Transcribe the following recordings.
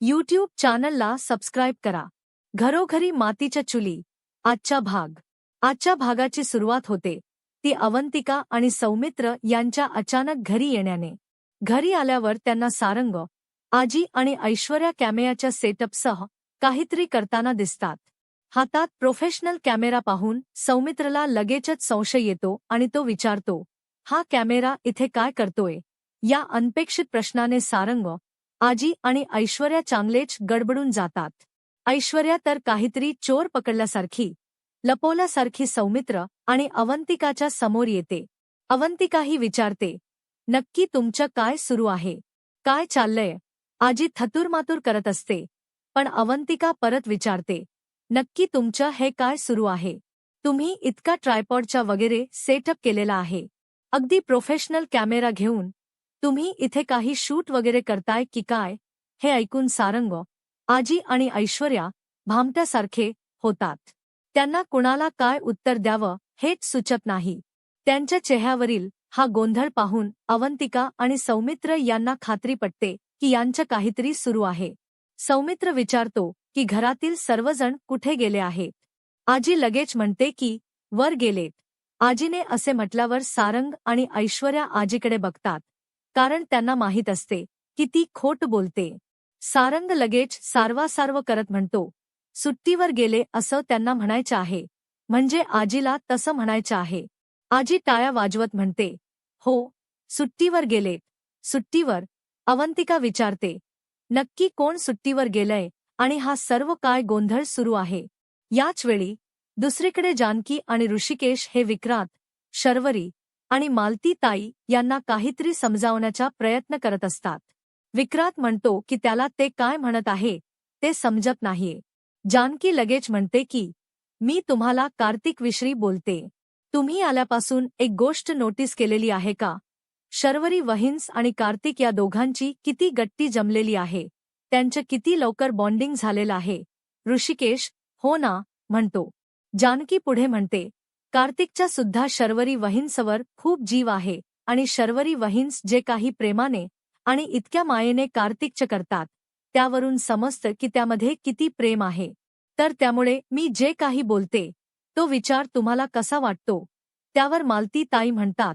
YouTube चॅनलला subscribe करा. घरोघरी मातीच्या चुली. आजचा भाग. आजच्या भागाची सुरुवात होते. ती अवंतिका आणि सौमित्र यांच्या अचानक घरी येण्याने. घरी आल्यावर त्यांना सारंग आजी आणि ऐश्वर्या कॅमेऱ्याच्या सेटअपसह काहीतरी करताना दिसतात. हातात प्रोफेशनल कॅमेरा पाहून सौमित्रला लगेचच संशय येतो आणि तो विचारतो हा कॅमेरा इथे काय करतोय? या अनपेक्षित प्रश्नाने सारंग आजी आणि ऐश्वर्या चांगलेच गडबडून जातात. ऐश्वर्या तर काहीतरी चोर पकडल्यासारखी लपवल्यासारखी सौमित्र आणि अवंतिकाच्या समोर येते. अवंतिकाही विचारते नक्की तुमचं काय सुरू आहे? काय चाललंय? आजी थतुरमातूर करत असते पण अवंतिका परत विचारते नक्की तुमचं हे काय सुरू आहे? तुम्ही इतका ट्रायपॉडच्या वगैरे सेटअप केलेला आहे. अगदी प्रोफेशनल कॅमेरा घेऊन तुम्ही इथे काही शूट वगैरे करताय की काय? हे ऐकून सारंग आजी आणि ऐश्वर्या भामट्यासारखे होतात. त्यांना कुणाला काय उत्तर द्यावं हेच सुचत नाही. त्यांच्या चेहऱ्यावरील हा गोंधळ पाहून अवंतिका आणि सौमित्र यांना खात्री पटते की यांचं काहीतरी सुरू आहे. सौमित्र विचारतो की घरातील सर्वजण कुठे गेले आहेत? आजी लगेच म्हणते की वर गेलेत. आजीने असे म्हटल्यावर सारंग आणि ऐश्वर्या आजीकडे बघतात. कारण त्यांना माहीत असते की ती खोट बोलते. सारंग लगेच सारवासार्व करत म्हणतो सुट्टीवर गेले असं त्यांना म्हणायचं आहे. म्हणजे आजीला तसं म्हणायचं आहे. आजी टाळ्या वाजवत म्हणते हो सुट्टीवर गेलेत. सुट्टीवर. अवंतिका विचारते नक्की कोण सुट्टीवर गेलंय आणि हा सर्व काय गोंधळ सुरू आहे? याच वेळी दुसरीकडे जानकी आणि ऋषिकेश हे विक्रांत शर्वरी आणि मालती ताई यांना काहीतरी समजावण्याचा प्रयत्न करत असतात. विक्रांत म्हणतो की त्याला ते काय म्हणत आहे ते समजत नाहीये. जानकी लगेच म्हणते की मी तुम्हाला कार्तिक विश्री बोलते. तुम्ही आल्यापासून एक गोष्ट नोटीस केलेली आहे का? शर्वरी वहिन्स आणि कार्तिक या दोघांची किती गट्टी जमलेली आहे. त्यांचं किती लवकर बॉन्डिंग झालेलं आहे. ऋषिकेश हो ना म्हणतो. जानकी पुढे म्हणते कार्तिकच्या सुद्धा शर्वरी वहिन्सवर खूप जीव आहे आणि शर्वरी वहिन्स जे काही प्रेमाने आणि इतक्या मायेने कार्तिकच करतात त्यावरून समजतं की त्यामध्ये किती प्रेम आहे. तर त्यामुळे मी जे काही बोलते तो विचार तुम्हाला कसा वाटतो? त्यावर मालती ताई म्हणतात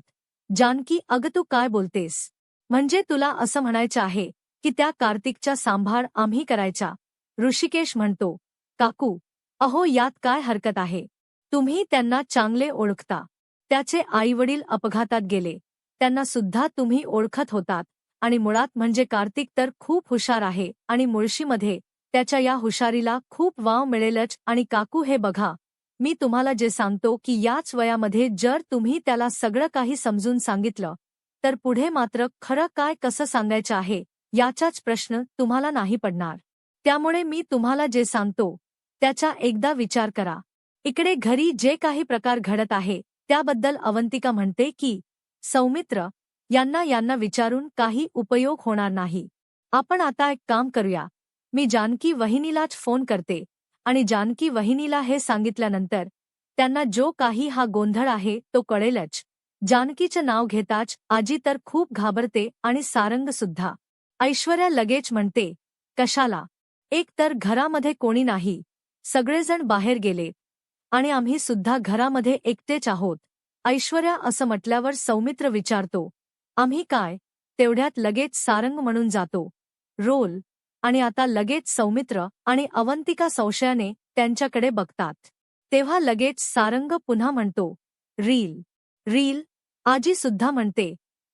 जानकी अग तू काय बोलतेस? म्हणजे तुला असं म्हणायचं आहे की त्या कार्तिकच्या सांभाळ आम्ही करायचा. ऋषिकेश म्हणतो काकू अहो यात काय हरकत आहे? तुम्ही त्यांना चांगले ओळखता. त्याचे आईवडील अपघातात गेले. त्यांना सुद्धा तुम्ही ओळखत होतात. आणि मुळात म्हणजे कार्तिक तर खूप हुशार आहे आणि मुळशीमध्ये त्याच्या या हुशारीला खूप वाव मिळेलच. आणि काकू हे बघा मी तुम्हाला जे सांगतो की याच वयामध्ये जर तुम्ही त्याला सगळं काही समजून सांगितलं तर पुढे मात्र खरं काय कसं सांगायचं आहे याचाच प्रश्न तुम्हाला नाही पडणार. त्यामुळे मी तुम्हाला जे सांगतो त्याचा एकदा विचार करा. इकडे घरी जे काही प्रकार घडत आहे त्याबद्दल अवंतिका म्हणते की सौमित्र यांना यांना विचारून काही उपयोग होणार नाही. आपण आता एक काम करूया. मी जानकी वहिनीलाच फोन करते आणि जानकी वहिनीला हे सांगितल्यानंतर त्यांना जो काही हा गोंधळ आहे तो कळेलच. जानकीचं नाव घेताच आजी तर खूप घाबरते आणि सारंग सुद्धा. ऐश्वर्या लगेच म्हणते कशाला? एक तर घरामध्ये कोणी नाही. सगळेजण बाहेर गेले. आणि आम्ही सुद्धा घरामध्ये एकटेच आहोत. ऐश्वर्या असं म्हटल्यावर सौमित्र विचारतो आम्ही काय? तेवढ्यात लगेच सारंग म्हणून जातो. रोल. आणि आता लगेच सौमित्र आणि अवंतिका संशयाने त्यांच्याकडे बघतात. तेव्हा लगेच सारंग पुन्हा म्हणतो रील रील? आजी सुद्धा म्हणते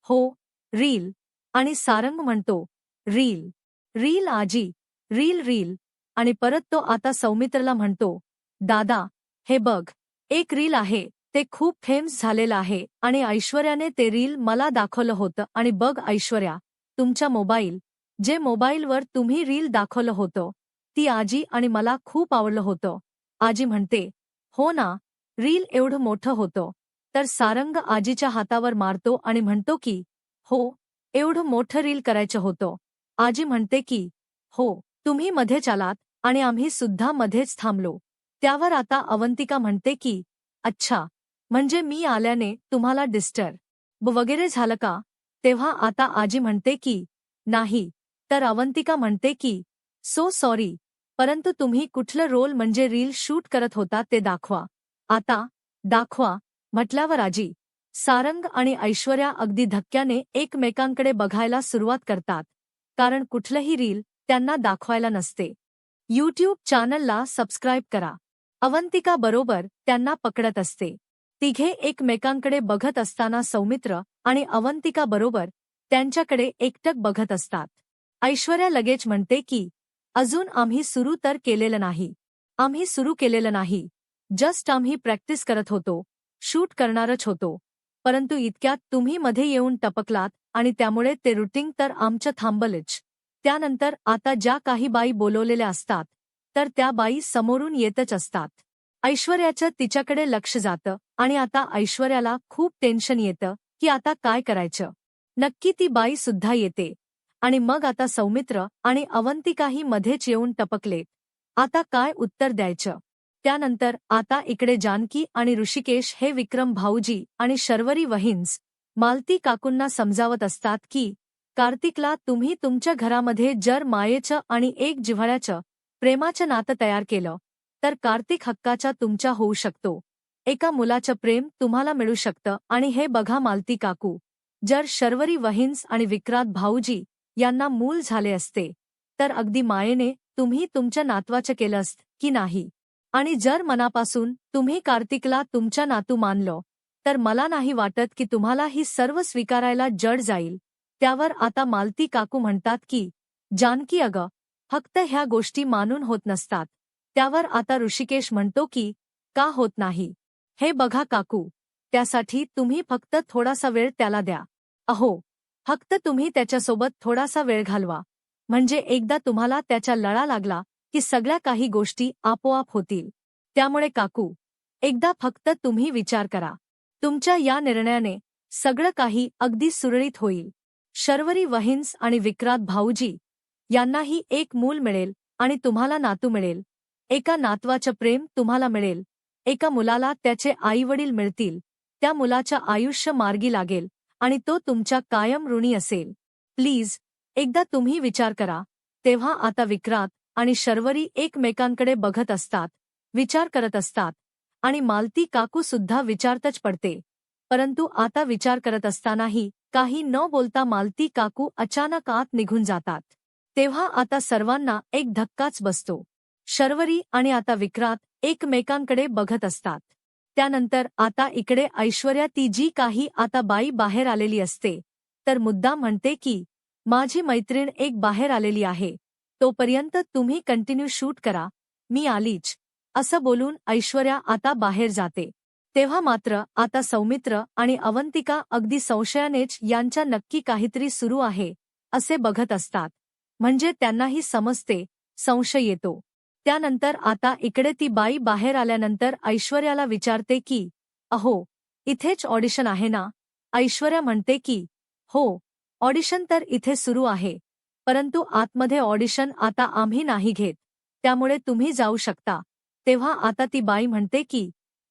हो रील. आणि सारंग म्हणतो रील रील आजी रील रील. आणि परत तो आता सौमित्रला म्हणतो दादा हे बघ एक रील आहे ते खूप फेम्स झालेलं आहे आणि ऐश्वर्याने ते रील मला दाखवलं होतं आणि बघ ऐश्वर्या तुमच्या मोबाईल जे मोबाईलवर तुम्ही रील दाखवलं होतं ती आजी आणि मला खूप आवडलं होतं. आजी म्हणते हो ना रील एवढं मोठं होतं तर सारंग आजीच्या हातावर मारतो आणि म्हणतो की हो एवढं मोठं रील करायचं होतं आजी म्हणते की हो तुम्ही मध्येच आलात आणि आम्ही सुद्धा मध्येच थांबलो त्यावर आता अवंतिका म्हणते की अच्छा म्हणजे मी आल्याने तुम्हाला डिस्टर्ब वगैरे झालं का? तेव्हा आता आजी म्हणते की नाही. तर अवंतिका म्हणते की सो सॉरी परंतु तुम्ही कुठलं रोल म्हणजे रील शूट करत होता ते दाखवा. आता दाखवा म्हटल्यावर आजी सारंग आणि ऐश्वर्या अगदी धक्क्याने एकमेकांकडे बघायला सुरुवात करतात कारण कुठलंही रील त्यांना दाखवायला नसते. यूट्यूब चॅनलला सबस्क्राईब करा. अवंतिका बरोबर त्यांना पकडत असते. तिघे एकमेकांकडे बघत असताना सौमित्र आणि अवंतिका बरोबर त्यांच्याकडे एकटक बघत असतात. ऐश्वर्या लगेच म्हणते की अजून आम्ही सुरू तर केलेलं नाही. आम्ही सुरू केलेलं नाही. जस्ट आम्ही प्रॅक्टिस करत होतो. शूट करणारच होतो. परंतु इतक्यात तुम्ही मध्ये येऊन टपकलात आणि त्यामुळे ते रुटिंग तर आमचं थांबलेच. त्यानंतर आता ज्या काही बाई बोलवलेल्या असतात तर त्या बाई समोरून येतच असतात. ऐश्वर्याचं तिच्याकडे लक्ष जातं आणि आता ऐश्वर्याला खूप टेन्शन येतं की आता काय करायचं? नक्की ती बाई सुद्धा येते. आणि मग आता सौमित्र आणि अवंतिकाही मध्येच येऊन टपकले आता काय उत्तर द्यायचं? त्यानंतर आता इकडे जानकी आणि ऋषिकेश हे विक्रम भाऊजी आणि शर्वरी वहिन्स मालती काकूंना समजावत असतात की कार्तिकला तुम्ही तुमच्या घरामध्ये जर मायेचं आणि एक जिव्हाळ्याचं प्रेमाचं नातं तयार केलं तर कार्तिक हक्काच्या तुमच्या होऊ शकतो. एका मुलाचं प्रेम तुम्हाला मिळू शकतं आणि हे बघा मालती काकू. जर शर्वरी वहिन्स आणि विक्रांत भाऊजी यांना मूल झाले असते तर अगदी मायेने तुम्ही तुमच्या नातवाचं केलं असत की नाही? आणि जर मनापासून तुम्ही कार्तिकला तुमच्या नातू मानलं तर मला नाही वाटत की तुम्हाला ही सर्व स्वीकारायला जड जाईल. त्यावर आता मालती काकू म्हणतात की जानकी अगं फक्त ह्या गोष्टी मानून होत नसतात. त्यावर आता ऋषिकेश म्हणतो की का होत नाही? हे बघा काकू त्यासाठी तुम्ही फक्त थोडासा वेळ त्याला द्या. अहो फक्त तुम्ही त्याच्यासोबत थोडासा वेळ घालवा. म्हणजे एकदा तुम्हाला त्याच्या लळा लागला की सगळ्या काही गोष्टी आपोआप होतील. त्यामुळे काकू एकदा फक्त तुम्ही विचार करा. तुमच्या या निर्णयाने सगळं काही अगदी सुरळीत होईल. शर्वरी वहिन्स आणि विक्रांत भाऊजी यांनाही एक मूल मिळेल आणि तुम्हाला नातू मिळेल. एका नातवाचं प्रेम तुम्हाला मिळेल. एका मुलाला त्याचे आईवडील मिळतील. त्या मुलाच्या आयुष्य मार्गी लागेल आणि तो तुमच्या कायम ऋणी असेल. प्लीज एकदा तुम्ही विचार करा. तेव्हा आता विक्रांत आणि शर्वरी एकमेकांकडे बघत असतात विचार करत असतात आणि मालती काकू सुद्धा विचारतच पडते. परंतु आता विचार करत असतानाही काही न बोलता मालती काकू अचानक आत निघून जातात. तेव्हा आता सर्वांना एक धक्काच बसतो. शर्वरी आणि आता विक्रांत एकमेकांकडे बघत असतात. त्यानंतर आता इकडे ऐश्वर्या ती जी काही आता बाई बाहेर आलेली असते. तर मुद्दा म्हणते की माझी मैत्रीण एक बाहेर आलेली आहे. तोपर्यंत तुम्ही कंटिन्यू शूट करा. मी आलीच. असं बोलून ऐश्वर्या आता बाहेर जाते. तेव्हा मात्र आता सौमित्र आणि अवंतिका अगदी संशयानेच यांच्या नक्की काहीतरी सुरू आहे असे बघत असतात. म्हणजे त्यांनाही समजते संशय येतो. त्यानंतर आता इकडे ती बाई बाहेर आल्यानंतर ऐश्वर्याला विचारते की अहो इथेच ऑडिशन आहे ना? ऐश्वर्या म्हणते की हो ऑडिशन तर इथे सुरू आहे परंतु आतमध्ये ऑडिशन आता आम्ही नाही घेत त्यामुळे तुम्ही जाऊ शकता. तेव्हा आता ती बाई म्हणते की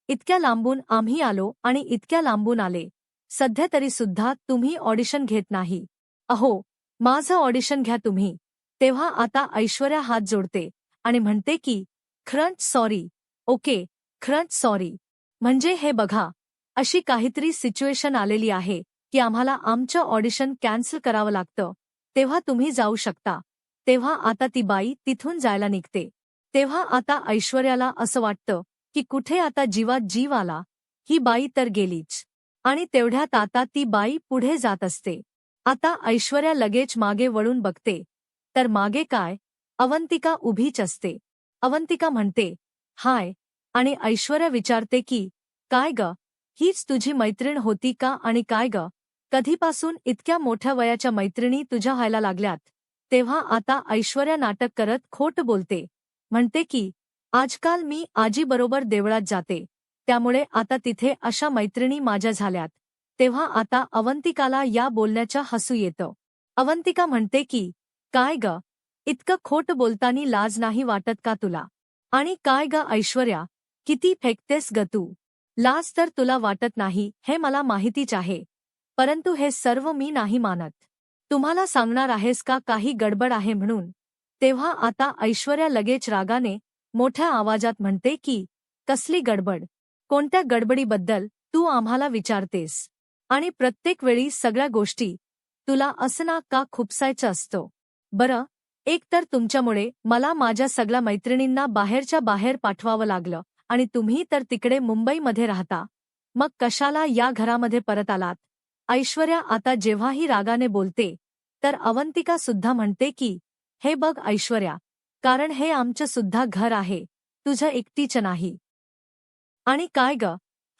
इतक्या लांबून आम्ही आलो आणि इतक्या लांबून आले सध्या तरी सुद्धा तुम्ही ऑडिशन घेत नाही. अहो माझं ऑडिशन घ्या तुम्ही. तेव्हा आता ऐश्वर्या हात जोडते आणि म्हणते की ख्रंट सॉरी. ओके ख्रंट सॉरी. म्हणजे हे बघा अशी काहीतरी सिच्युएशन आलेली आहे की आम्हाला आमचं ऑडिशन कॅन्सल करावं लागतं. तेव्हा तुम्ही जाऊ शकता. तेव्हा आता ती बाई तिथून जायला निघते. तेव्हा आता ऐश्वर्याला असं वाटतं की कुठे आता जीवात जीव आला. ही बाई तर गेलीच. आणि तेवढ्यात आता ती बाई पुढे जात असते. आता ऐश्वर्या लगेच मागे वळून बघते. तर मागे काय? अवंतिका उभीच असते. अवंतिका म्हणते हाय. आणि ऐश्वर्या विचारते की काय ग? हीच तुझी मैत्रीण होती का आणि काय ग? कधीपासून इतक्या मोठ्या वयाच्या मैत्रिणी तुझ्या व्हायला लागल्यात? तेव्हा आता ऐश्वर्या नाटक करत खोट बोलते. म्हणते की आजकाल मी आजीबरोबर देवळात जाते. त्यामुळे आता तिथे अशा मैत्रिणी माझ्या झाल्यात. तेव्हा आता अवंतिकाला या बोलण्याच्या हसू येतं. अवंतिका म्हणते की काय ग? इतकं खोट बोलतानी लाज नाही वाटत का तुला? आणि काय ग ऐश्वर्या? किती फेकतेस ग तू? लाज तर तुला वाटत नाही हे मला माहितीच आहे. परंतु हे सर्व मी नाही मानत. तुम्हाला सांगणार आहेस का काही गडबड आहे म्हणून? तेव्हा आता ऐश्वर्या लगेच रागाने मोठ्या आवाजात म्हणते की कसली गडबड? कोणत्या गडबडीबद्दल तू आम्हाला विचारतेस? आणि प्रत्येक वेळी सगळ्या गोष्टी तुला असं ना का खुपसायचं असतो. बरं एक तर तुमच्यामुळे मला माझ्या सगळ्या मैत्रिणींना बाहेरच्या बाहेर पाठवावं लागलं आणि तुम्ही तर तिकडे मुंबईमध्ये राहता. मग कशाला या घरामध्ये परत आलात? ऐश्वर्या आता जेव्हाही रागाने बोलते तर अवंतिका सुद्धा म्हणते की हे बघ ऐश्वर्या कारण हे आमचं सुद्धा घर आहे तुझं एकटीचं नाही. आणि काय ग?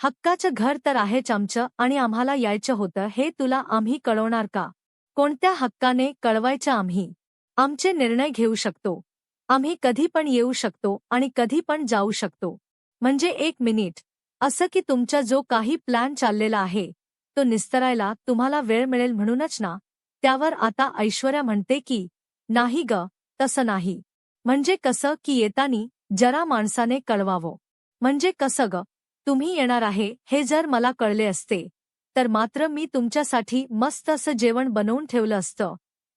हक्काचं घर तर आहेच आमचं आणि आम्हाला यायचं होतं हे तुला आम्ही कळवणार का? कोणत्या हक्काने कळवायचं आम्ही? आमचे निर्णय घेऊ शकतो. आम्ही कधी पण येऊ शकतो आणि कधी पण जाऊ शकतो. म्हणजे एक मिनिट. असं की तुमचा जो काही प्लॅन चाललेला आहे तो निस्तरायला तुम्हाला वेळ मिळेल म्हणूनच ना? त्यावर आता ऐश्वर्या म्हणते की नाही ग तसं नाही. म्हणजे कसं की येतानी जरा माणसाने कळवावं. म्हणजे कसं ग तुम्ही येणार आहे हे जर मला कळले असते तर मात्र मी तुमच्यासाठी मस्त असं जेवण बनवून ठेवलं असतं.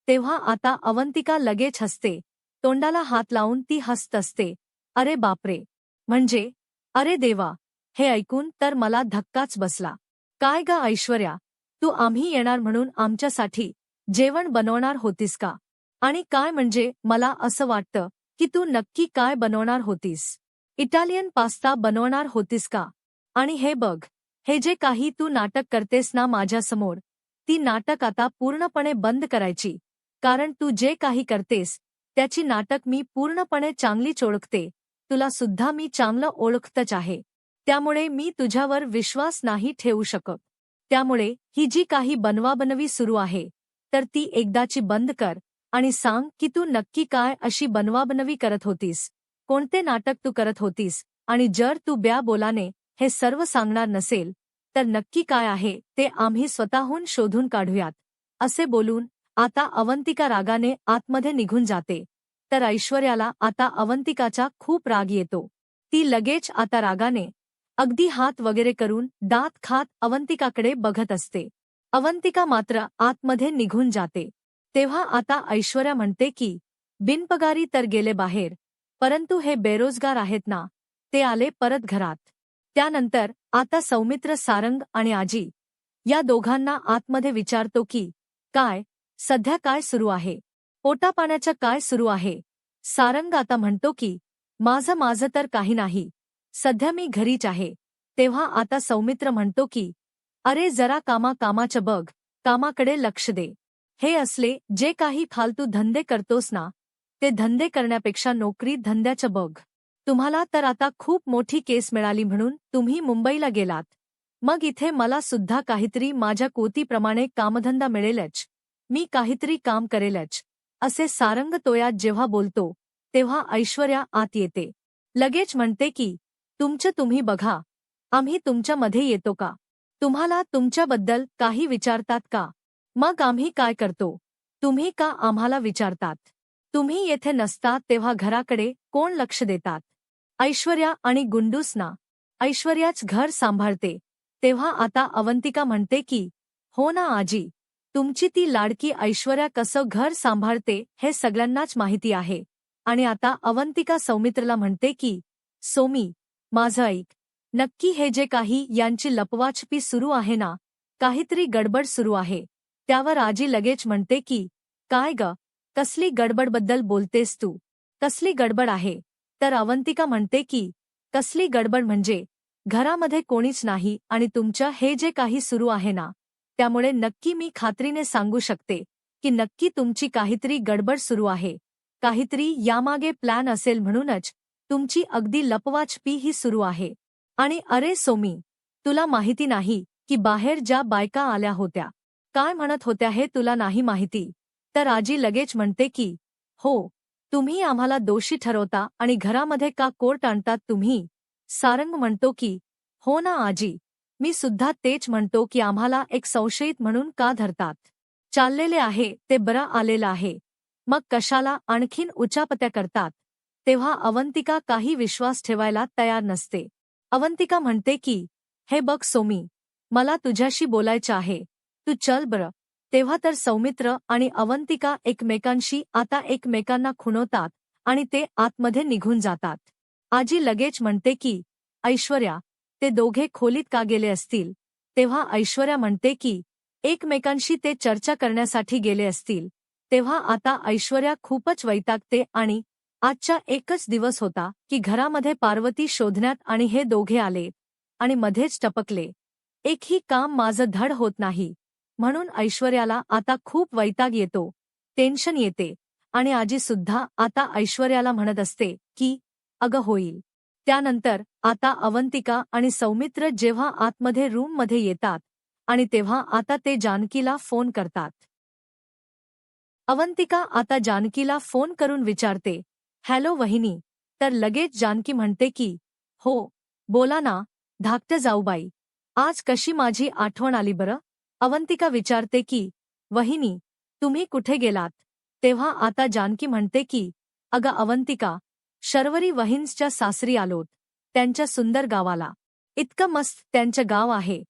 तेव्हा आता अवंतिका लगेच हसते. तोंडाला हात लावून ती हसत असते. अरे बापरे! म्हणजे? अरे देवा! हे ऐकून तर मला धक्काच बसला. काय गा ऐश्वर्या? तू आम्ही येणार म्हणून आमच्यासाठी जेवण बनवणार होतीस का? आणि काय म्हणजे मला असं वाटतं की तू नक्की काय बनवणार होतीस? इटालियन पास्ता बनवणार होतीस का? आणि हे बघ हे जे काही तू नाटक करतेस ना माझ्यासमोर ती नाटक आता पूर्णपणे बंद करायची. कारण तू जे काही करतेस त्याची नाटक मी पूर्णपणे चांगलीच ओळखते. तुला सुद्धा मी चांगलं ओळखतच आहे. त्यामुळे मी तुझ्यावर विश्वास नाही ठेवू शकत. त्यामुळे ही जी काही बनवाबनवी सुरू आहे तर ती एकदाची बंद कर आणि सांग की तू नक्की काय अशी बनवाबनवी करत होतीस. कोणते नाटक तू करत होतीस आणि जर तू ब्या बोलाने हे सर्व सांगणार नसेल तर नक्की काय आहे ते आम्ही स्वतःहून शोधून काढूयात. असे बोलून आता अवंतिका रागाने आतमध्ये निघून जाते. तर ऐश्वर्याला आता अवंतिकाचा खूप राग येतो. ती लगेच आता रागाने अगदी हात वगैरे करून दात खात अवंतिकाकडे बघत असते. अवंतिका मात्र आतमध्ये निघून जाते. तेव्हा आता ऐश्वर्या म्हणते की बिनपगारी तर गेले बाहेर परंतु हे बेरोजगार आहेत ना ते आले परत घरात. त्यानंतर आता सौमित्र सारंग आणि आजी या दोघांना आतमध्ये विचारतो की काय? सध्या काय सुरू आहे? पोटापाण्याचं काय सुरू आहे? सारंग आता म्हणतो की माझं माझं तर काही नाही. सध्या मी घरीच आहे. तेव्हा आता सौमित्र म्हणतो की अरे जरा कामा कामाचं बघ. कामाकडे लक्ष दे. हे असले जे काही फालतू धंदे करतोस ना ते धंदे करण्यापेक्षा नोकरी धंद्याचं बघ. तुम्हाला तर आता खूप मोठी केस मिळाली म्हणून तुम्ही मुंबईला गेलात. मग इथे मला सुद्धा काहीतरी माझ्या कोतीप्रमाणे कामधंदा मिळेलच. मी काहीतरी काम करेलच. असे सारंग तोयात जेव्हा बोलतो तेव्हा ऐश्वर्या आत येते. लगेच म्हणते की तुमचं तुम्ही बघा. आम्ही तुमच्यामध्ये येतो का? तुम्हाला तुमच्याबद्दल काही विचारतात का? मग आम्ही काय करतो? तुम्ही का आम्हाला विचारतात? तुम्ही येथे नसता तेव्हा घराकडे कोण लक्ष देतात? ऐश्वर्या आणि गुंडूसना ऐश्वर्याच घर सांभाळते. तेव्हा आता अवंतिका म्हणते की हो ना आजी तुमची ती लाडकी ऐश्वर्या कसं घर सांभाळते हे सगळ्यांनाच माहिती आहे. आणि आता अवंतिका सौमित्रला म्हणते की सोमी माझं ऐक. नक्की हे जे काही यांची लपवाछपी सुरू आहे ना काहीतरी गडबड सुरू आहे. त्यावर आजी लगेच म्हणते की काय ग कसली गडबडबद्दल बोलतेस तू? कसली गडबड आहे? तर अवंतिका म्हणते की कसली गडबड म्हणजे घरामध्ये कोणीच नाही आणि तुमचं हे जे काही सुरू आहे ना त्यामुळे नक्की मी खात्रीने सांगू शकते की नक्की तुमची काहीतरी गडबड सुरू आहे. काहीतरी यामागे प्लॅन असेल म्हणूनच तुमची अगदी लपवाछपी ही सुरू आहे. आणि अरे सोमी तुला माहिती नाही की बाहेर ज्या बायका आल्या होत्या काय म्हणत होत्या हे तुला नाही माहिती. तर आजी लगेच म्हणते की हो तुम्ही आम्हाला दोषी ठरवता आणि घरामध्ये का कोर्ट आणतात तुम्ही? सारंग म्हणतो की हो ना आजी मी सुद्धा तेच म्हणतो की आम्हाला एक संशयित म्हणून का धरतात? चाललेले आहे ते बरं आलेलं आहे. मग कशाला आणखीन उचापत्या करतात? तेव्हा अवंतिका काही विश्वास ठेवायला तयार नसते. अवंतिका म्हणते की हे बघ सोमी मला तुझ्याशी बोलायचं आहे. तू चल बरं. तेव्हा तर सौमित्र आणि अवंतिका एकमेकांशी आता एकमेकांना खुणवतात आणि ते आतमध्ये निघून जातात. आजी लगेच म्हणते की ऐश्वर्या ते दोघे खोलीत का गेले असतील? तेव्हा ऐश्वर्या म्हणते की एकमेकांशी ते चर्चा करण्यासाठी गेले असतील. तेव्हा आता ऐश्वर्या खूपच वैतागते आणि आजचा एकच दिवस होता की घरामध्ये पार्वती शोधण्यात आणि हे दोघे आले आणि मध्येच टपकले. एकही काम माझं धड होत नाही. म्हणून ऐश्वर्याला आता खूप वैताग येतो. टेन्शन येते. आणि आजीसुद्धा आता ऐश्वर्याला म्हणत असते की अगं होईल. त्यानंतर आता अवंतिका आणि सौमित्र जेव्हा आतमध्ये रूममध्ये येतात आणि तेव्हा आता ते जानकीला फोन करतात. अवंतिका आता जानकीला फोन करून विचारते हॅलो वहिनी. तर लगेच जानकी म्हणते की हो बोला ना धाकटं जाऊबाई. आज कशी माझी आठवण आली बरं? अवंतिका विचारते की वहिनी तुम्ही कुठे गेलात? तेव्हा आता जानकी म्हणते की अगं अवंतिका शर्वरी वहिन्सच्या सासरी आलोत त्यांच्या सुंदर गावाला. इतकं मस्त त्यांचं गाव आहे.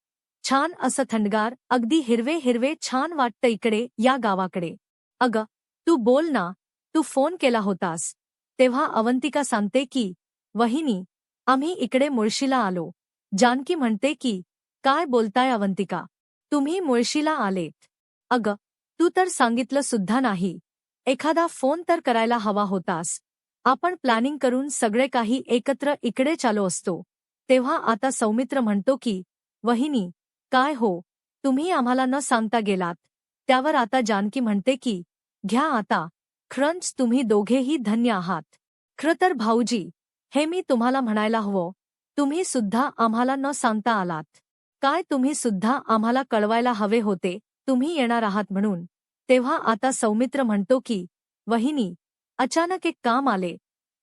छान असं थंडगार अगदी हिरवे हिरवे छान वाटतं इकडे या गावाकडे. अगं तू बोल ना तू फोन केला होतास. तेव्हा अवंतिका सांगते की वहिनी आम्ही इकडे मुळशीला आलो. जानकी म्हणते की काय बोलताय अवंतिका? तुम्ही मुळशीला आलेत. अगं तू तर सांगितलं सुद्धा नाही. एखादा फोन तर करायला हवा होतास. आपण प्लॅनिंग करून सगळे काही एकत्र इकडे चालो असतो. तेव्हा आता सौमित्र म्हणतो की वहिनी काय हो? तुम्ही आम्हाला न सांगता गेलात. त्यावर आता जानकी म्हणते की घ्या आता. खरंच तुम्ही दोघेही धन्य आहात. खरं तर भाऊजी हे मी तुम्हाला म्हणायला हवं. तुम्ही सुद्धा आम्हाला न सांगता आलात. काय तुम्ही सुद्धा आम्हाला कळवायला हवे होते तुम्ही येणार आहात म्हणून. तेव्हा आता सौमित्र म्हणतो की वहिनी अचानक एक काम आले.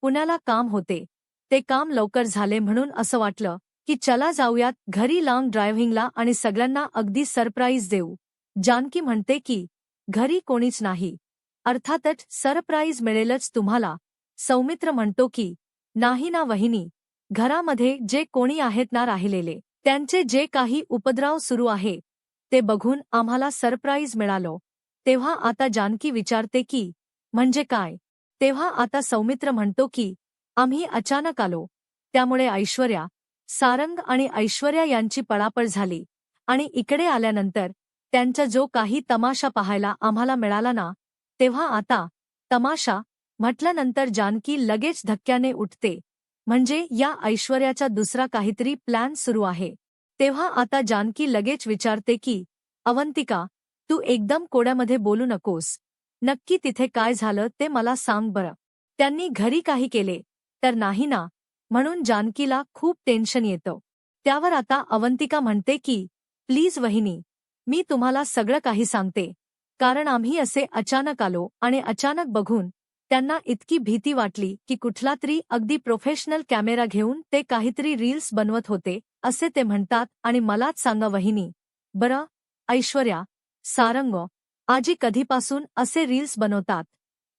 पुण्याला काम होते. ते काम लवकर झाले म्हणून असं वाटलं की चला जाऊयात घरी लाँग ड्रायव्हिंगला आणि सगळ्यांना अगदी सरप्राईज देऊ. जानकी म्हणते की घरी कोणीच नाही. अर्थातच सरप्राईज मिळेलच तुम्हाला. सौमित्र म्हणतो की नाही ना वहिनी. घरामध्ये जे कोणी आहेत ना राहिलेले. त्यांचे जे काही उपद्राव सुरू आहे ते बघून आम्हाला सरप्राईज मिळालो. तेव्हा आता जानकी विचारते की म्हणजे काय? तेव्हा आता सौमित्र म्हणतो की आम्ही अचानक आलो. त्यामुळे ऐश्वर्या सारंग आणि ऐश्वर्या यांची पळापळ झाली. आणि इकडे आल्यानंतर त्यांचा जो काही तमाशा पाहायला आम्हाला मिळाला ना तेव्हा आता तमाशा म्हटल्यानंतर जानकी लगेच धक्क्याने उठते. म्हणजे या ऐश्वर्याचा दुसरा काहीतरी प्लॅन सुरू आहे. तेव्हा आता जानकी लगेच विचारते की अवंतिका तू एकदम कोड्यामध्ये बोलू नकोस. नक्की तिथे काय झालं ते मला सांग बरं. त्यांनी घरी काही केले. तर नाही ना? म्हणून जानकीला खूप टेन्शन येतं. त्यावर आता अवंतिका म्हणते की प्लीज वहिनी मी तुम्हाला सगळं काही सांगते. कारण आम्ही असे अचानक आलो आणि अचानक बघून त्यांना इतकी भीती वाटली की कुठला तरी अगदी प्रोफेशनल कॅमेरा घेऊन ते काहीतरी रील्स बनवत होते असे ते म्हणतात आणि मलाच सांगा वहिनी. बरं ऐश्वर्या सारंग आजी कधीपासून असे रील्स बनवतात?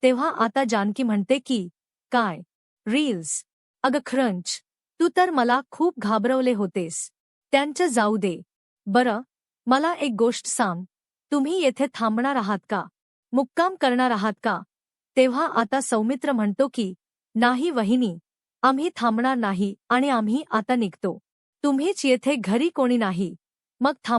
तेव्हा आता जानकी म्हणते की काय? रील्स अगं ख्रंच तू तर मला खूप घाबरवले होतेस. त्यांचं जाऊ दे. बरं मला एक गोष्ट सांग. तुम्ही येथे थांबणार आहात का? मुक्काम करणार आहात का? तेव्हा आता सौमित्र म्हणतो की नाही वहिनी आम्ही थांबणार नाही आणि आम्ही आता निघतो. तुम्हीच येथे घरी कोणी नाही. मग थांब